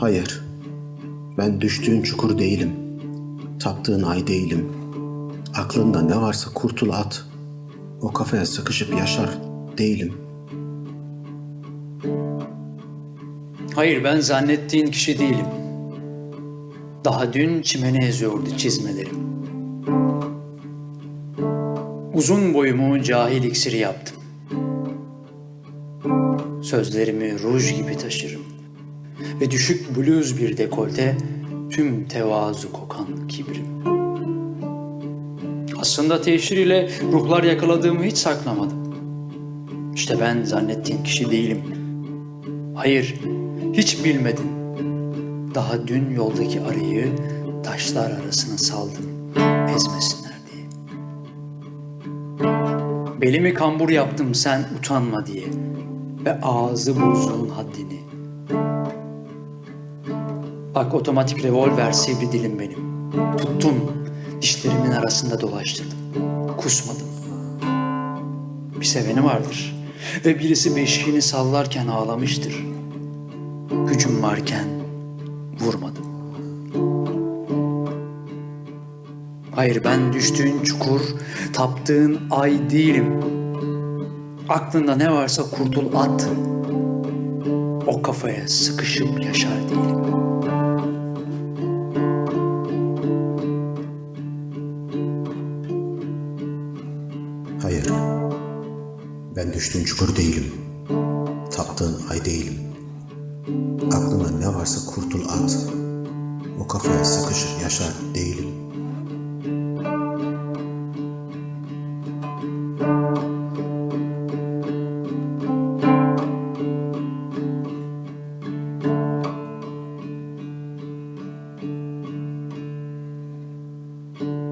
Hayır. Ben düştüğün çukur değilim. Taptığın ay değilim. Aklında ne varsa kurtul at. O kafaya sıkışıp yaşar değilim. Hayır ben zannettiğin kişi değilim. Daha dün çimene eziyordu çizmelerim. Uzun boyumu cahil iksiri yaptım. Sözlerimi ruj gibi taşırım. Ve düşük bluz bir dekolte tüm tevazu kokan kibrim. Aslında teşhir ile ruhlar yakaladığımı hiç saklamadım. İşte ben zannettiğin kişi değilim. Hayır, hiç bilmedin. Daha dün yoldaki arıyı taşlar arasına saldım, ezmesinler diye. Belimi kambur yaptım sen utanma diye ve ağzı bozduğun haddini. Bak otomatik revolver sivri dilim benim. Tuttum, dişlerimin arasında dolaştırdım. Kusmadım. Bir seveni vardır ve birisi beşiğini sallarken ağlamıştır. Gücüm varken vurmadım. Hayır ben düştüğün çukur, taptığın ay değilim. Aklında ne varsa kurtul at. O kafaya sıkışıp yaşar değilim. Hayır. Ben düştüğün çukur değilim. Taptığın ay değilim. Aklına ne varsa kurtul at. O kafaya sıkışıp yaşar değilim.